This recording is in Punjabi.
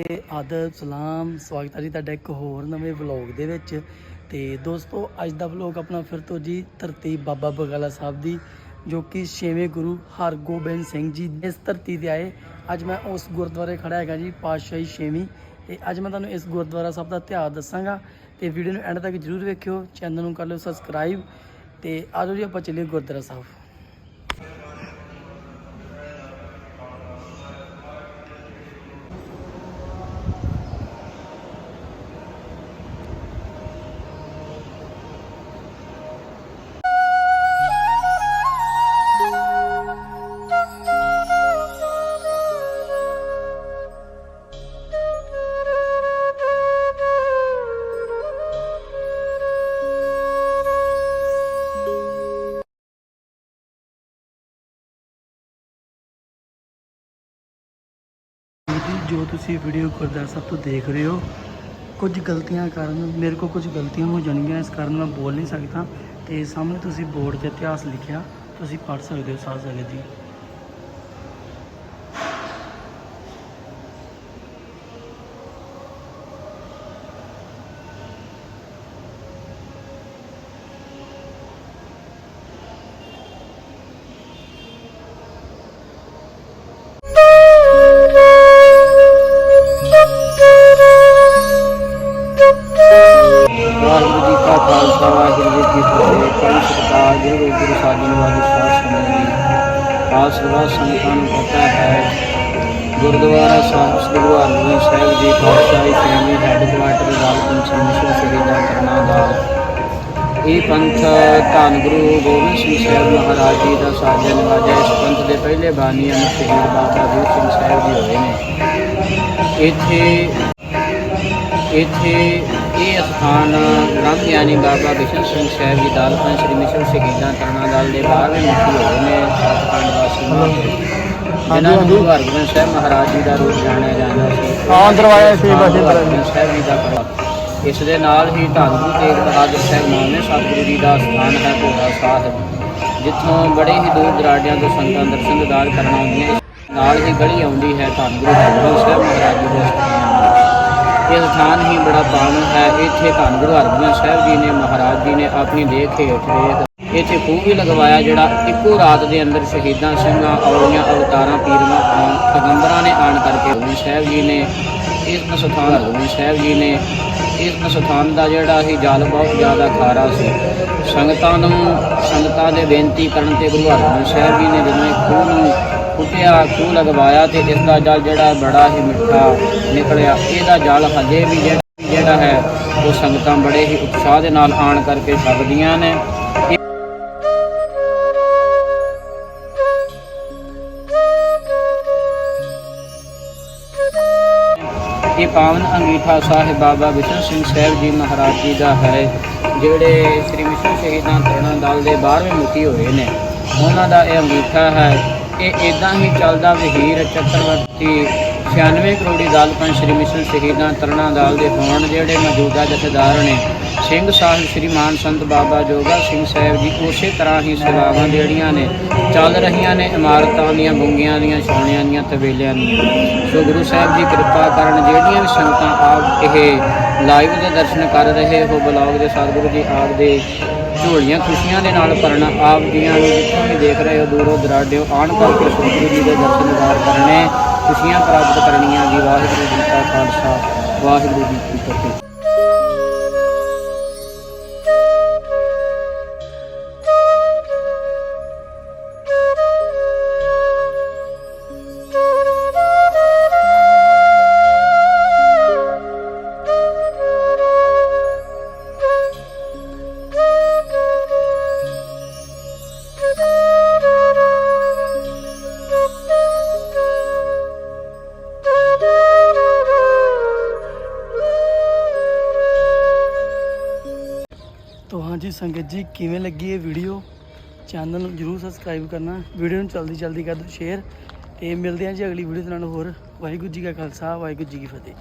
ਨਮਸਤੇ ਆਦਬ ਸਲਾਮ, ਸਵਾਗਤ ਹੈ ਜੀ ਤੁਹਾਡਾ ਇੱਕ ਹੋਰ ਨਵੇਂ ਵਲੌਗ ਦੇ ਵਿੱਚ। ਤੇ ਦੋਸਤੋ, ਅੱਜ ਦਾ ਵਲੌਗ ਆਪਣਾ ਫਿਰ ਤੋਂ ਜੀ ਧਰਤੀ ਬਾਬਾ ਬਗਾਲਾ ਸਾਹਿਬ ਦੀ, ਜੋ ਕਿ ਛੇਵੇਂ ਗੁਰੂ ਹਰਗੋਬਿੰਦ ਸਿੰਘ ਜੀ ਇਸ ਧਰਤੀ ਤੇ ਆਏ। ਅੱਜ ਮੈਂ ਉਸ ਗੁਰਦੁਆਰੇ ਖੜਾ ਹੈਗਾ ਜੀ, ਪਾਤਸ਼ਾਹੀ ਛੇਵੀਂ। ਤੇ ਅੱਜ ਮੈਂ ਤੁਹਾਨੂੰ ਇਸ ਗੁਰਦੁਆਰਾ ਸਾਹਿਬ ਦਾ ਇਤਿਹਾਸ ਦੱਸਾਂਗਾ। ਤੇ ਵੀਡੀਓ ਨੂੰ ਐਂਡ ਤੱਕ ਜਰੂਰ ਵੇਖਿਓ, ਚੈਨਲ ਨੂੰ ਕਰ ਲਿਓ ਸਬਸਕ੍ਰਾਈਬ ਤੇ ਆਜੋ ਜੀ, ਆਪਾਂ ਚੱਲੀਏ ਗੁਰਦੁਆਰਾ ਸਾਹਿਬ। ਜੋ ਤੁਸੀਂ ਵੀਡੀਓ ਗੁਰਦੁਆਰਾ ਸਾਹਿਬ ਤੋਂ ਦੇਖ ਰਹੇ ਹੋ, ਕੁਝ ਗਲਤੀਆਂ ਕਾਰਨ ਮੇਰੇ ਕੋਲ ਕੁਝ ਗਲਤੀਆਂ ਹੋ ਜਾਣਗੀਆਂ, ਇਸ ਕਾਰਨ ਮੈਂ ਬੋਲ ਨਹੀਂ ਸਕਦਾ ਤੇ ਸਾਹਮਣੇ ਤੁਸੀਂ ਬੋਰਡ 'ਤੇ ਇਤਿਹਾਸ ਲਿਖਿਆ, ਤੁਸੀਂ ਪੜ੍ਹ ਸਕਦੇ ਹੋ ਸਾਧ ਸੰਗਤ ਜੀ ਖਾਲਸਾ ਵਾਹਿਗੁਰੂ ਜੀ ਕੀ ਫਤਿਹ ਪੰਜ ਸਤਿਕਾਰ ਗੁਰੂ ਗੁਰੂ ਸਾਹਿਬ ਵਾਲੀ ਸਾਧ ਸੰਗਤ ਜੀ ਸਰਵਾ ਸੰਗਤਾਂ ਨੂੰ ਪਤਾ ਹੈ ਗੁਰਦੁਆਰਾ ਸਾਹਿਬ ਸ੍ਰੀ ਗੁਰੂ ਸਾਹਿਬ ਜੀ ਪਾਤਸ਼ਾਹੀ ਫੈਮਿਲੀ ਹੈੱਡਕੁਆਟਰ ਰਾਲਪੁਰ ਸਿੰਘ ਸ੍ਰੀ ਦਾ ਕਰਨਾ ਦਾ ਇਹ ਪੰਥ ਧੰਨ ਗੁਰੂ ਗੋਬਿੰਦ ਸਿੰਘ ਸਾਹਿਬ ਮਹਾਰਾਜ ਜੀ ਦਾ ਸਾਜਨ ਵਾਜਾ ਇਸ ਪੰਥ ਦੇ ਪਹਿਲੇ ਬਾਨੀ ਅਮਰ ਸ਼ਹੀਦ ਬਾਬਾ ਦੀਪ ਸਿੰਘ ਸਾਹਿਬ ਜੀ ਹੋਏ ਨੇ। ਇੱਥੇ ਇੱਥੇ ਇਹ ਸਥਾਨ ਬ੍ਰਹਮ ਗਿਆਨੀ ਬਾਬਾ ਬਿਸ਼ਨ ਸਿੰਘ ਸਾਹਿਬ ਜੀ ਦਾਲਪਨ ਸ੍ਰੀ ਮਿਸ਼ਨ ਸ਼ਹੀਦਾਂ ਤਰਨਾ ਦਲ ਦੇ 12ਵੇਂ ਮੁਖੀ ਹੋਏ ਨੇ ਸਤਖੰਡ ਵਾਸੀ ਜਿਨ੍ਹਾਂ ਨੂੰ ਗੁਰੂ ਹਰਗੋਬਿੰਦ ਸਾਹਿਬ ਮਹਾਰਾਜ ਜੀ ਦਾ ਰੂਪ ਜਾਣਿਆ ਜਾਂਦਾ ਸੀ। ਹਾਂ, ਦਰਵਾਜ਼ਾ ਸੀ ਬਸ ਸਾਹਿਬ ਜੀ ਦਾ ਪ੍ਰਭਾਵ। ਇਸ ਦੇ ਨਾਲ ਹੀ ਧੰਨ ਗੁਰੂ ਤੇਗ ਬਹਾਦਰ ਸਾਹਿਬ ਨਾਮੇ ਸਤਿਗੁਰੂ ਜੀ ਦਾ ਸਥਾਨ ਹੈ ਭੋਰਾ ਸਾਹਿਬ ਜਿੱਥੋਂ ਬੜੇ ਹੀ ਦੂਰ ਦਰਾਡਿਆਂ ਤੋਂ ਸੰਗਤਾਂ ਦਰਸ਼ਨ ਦਿਦਾਰ ਕਰਨ ਆਉਂਦੀਆਂ ਨਾਲ ਹੀ ਗਲੀ ਆਉਂਦੀ ਹੈ ਧੰਨ ਗੁਰੂ ਹਰਗੋਬਿੰਦ ਸਾਹਿਬ ਮਹਾਰਾਜ ਜੀ ਦੇ ਸਥਾਨ ਇਹ ਸਥਾਨ ਹੀ ਬੜਾ ਪਾਵਨ ਹੈ। ਇੱਥੇ ਧੰਨ ਗੁਰੂ ਹਰਗੋਬਿੰਦ ਸਾਹਿਬ ਜੀ ਨੇ, ਮਹਾਰਾਜ ਜੀ ਨੇ ਆਪਣੀ ਦੇਖ ਹੇਠ ਰੇਤ ਇੱਥੇ ਖੂਹ ਵੀ ਲਗਵਾਇਆ, ਜਿਹੜਾ ਇੱਕੋ ਰਾਤ ਦੇ ਅੰਦਰ ਸ਼ਹੀਦਾਂ ਸਿੰਘਾਂ ਔਲੀਆਂ ਅਵਤਾਰਾਂ ਪੀਰਾਂ ਪੈਗੰਬਰਾਂ ਨੇ ਆਣ ਕਰਕੇ ਹਰਗੋਬਿੰਦ ਸਾਹਿਬ ਜੀ ਨੇ ਇਸ ਸਥਾਨ ਹਰਗੋਬਿੰਦ ਸਾਹਿਬ ਜੀ ਨੇ ਇਸ ਸਥਾਨ ਦਾ ਜਿਹੜਾ ਸੀ ਜਲ ਬਹੁਤ ਜ਼ਿਆਦਾ ਖਾਰਾ ਸੀ। ਸੰਗਤਾਂ ਨੂੰ, ਸੰਗਤਾਂ ਦੇ ਬੇਨਤੀ ਕਰਨ ਤੇ ਗੁਰੂ ਹਰਗੋਬਿੰਦ ਸਾਹਿਬ ਜੀ ਨੇ ਜਦੋਂ ਇਹ ਖੂਹ ਨੂੰ ਕੁੱਟਿਆ, ਖੂਹ ਲਗਵਾਇਆ ਤੇ ਇਸ ਦਾ ਜਲ ਜਿਹੜਾ ਬੜਾ ਹੀ ਮਿੱਠਾ ਨਿਕਲਿਆ। ਇਹਦਾ ਜਲ ਹਜੇ ਵੀ ਜਿਹੜਾ ਹੈ, ਉਹ ਸੰਗਤਾਂ ਬੜੇ ਹੀ ਉਤਸ਼ਾਹ ਦੇ ਨਾਲ ਆਣ ਕਰਕੇ ਛਕਦੀਆਂ ਨੇ। ਇਹ ਪਾਵਨ ਅੰਗੀਠਾ ਸਾਹਿਬ ਬਾਬਾ ਵਿਸ਼ਨ ਸਿੰਘ ਸਾਹਿਬ ਜੀ ਮਹਾਰਾਜ ਜੀ ਦਾ ਹੈ, ਜਿਹੜੇ ਸ੍ਰੀ ਵਿਸ਼ਨੂੰ ਸ਼ਹੀਦਾਂ ਤਰਣਾ ਦਲ ਦੇ 12ਵੇਂ ਮੁਖੀ ਹੋਏ ਨੇ। ਉਹਨਾਂ ਦਾ ਇਹ ਅੰਗੀਠਾ ਹੈ ਇਹ ਇਦਾਂ ਹੀ ਚੱਲਦਾ ਵਹੀਰ ਚੱਕਰਵਰਤੀ 96 ਕਰੋੜੀ ਦਲ ਸ੍ਰੀ ਮਿਸ਼ਨ ਸ਼ਹੀਦਾਂ ਤਰਣਾ ਦਾਲ ਦੇ ਹੋਣ ਜਿਹੜੇ ਮੌਜੂਦਾ ਜਥੇਦਾਰ ਨੇ। ਸਿੰਘ ਸਾਹਿਬ ਸ੍ਰੀ ਮਾਨ ਸੰਤ ਬਾਬਾ ਜੋਗਾ ਸਿੰਘ ਸਾਹਿਬ ਜੀ ਉਸੇ ਤਰ੍ਹਾਂ ਹੀ ਸੇਵਾਵਾਂ ਜਿਹੜੀਆਂ ਨੇ, ਚੱਲ ਰਹੀਆਂ ਨੇ ਇਮਾਰਤਾਂ ਦੀਆਂ, ਬੁੰਗੀਆਂ ਦੀਆਂ ਛਾਉਣੀਆਂ ਦੀਆਂ ਤਵੇਲਿਆਂ ਦੀਆਂ। ਸੋ ਗੁਰੂ ਸਾਹਿਬ ਜੀ ਕਿਰਪਾ ਕਰਨ ਜਿਹੜੀਆਂ ਵੀ ਸੰਗਤਾਂ ਆਪ ਇਹ ਲਾਈਵ ਦੇ ਦਰਸ਼ਨ ਕਰ ਰਹੇ ਹੋ ਬਲੌਗ ਦੇ ਸਤਿਗੁਰੂ ਜੀ ਆਪ ਦੇ ਝੋਲੀਆਂ ਖੁਸ਼ੀਆਂ ਦੇ ਨਾਲ ਭਰਨ, ਆਪ ਦੀਆਂ ਨੂੰ ਜਿੱਥੋਂ ਵੀ ਦੇਖ ਰਹੇ ਹੋ, ਦੂਰੋਂ ਦਰਾਡਿਓ ਆਣ ਕਰਕੇ ਸਤਿਗੁਰੂ ਜੀ ਦੇ ਦਰਸ਼ਨ ਕਰਨੇ। ਖੁਸ਼ੀਆਂ ਪ੍ਰਾਪਤ ਕਰਨੀਆਂ ਜੀ ਵਾਹਿਗੁਰੂ ਜੀ ਕਾ ਖਾਲਸਾ ਵਾਹਿਗੁਰੂ ਜੀ ਕੀ ਫਤਿਹ। ਤੋ ਸੰਗਤ ਜੀ, ਕਿਵੇਂ ਲੱਗੀ ਇਹ ਵੀਡੀਓ ਚੈਨਲ ਨੂੰ ਜਰੂਰ ਸਬਸਕ੍ਰਾਈਬ ਕਰਨਾ। ਵੀਡੀਓ ਨੂੰ ਜਲਦੀ ਜਲਦੀ ਕਰ ਦਿਓ ਸ਼ੇਅਰ ਤੇ ਮਿਲਦੇ ਹਾਂ ਜੀ ਅਗਲੀ ਵੀਡੀਓ ਦੇ ਨਾਲ ਹੋਰ। ਵਾਹਿਗੁਰੂ ਜੀ ਕਾ ਖਾਲਸਾ, ਵਾਹਿਗੁਰੂ ਜੀ ਕੀ ਫਤਿਹ।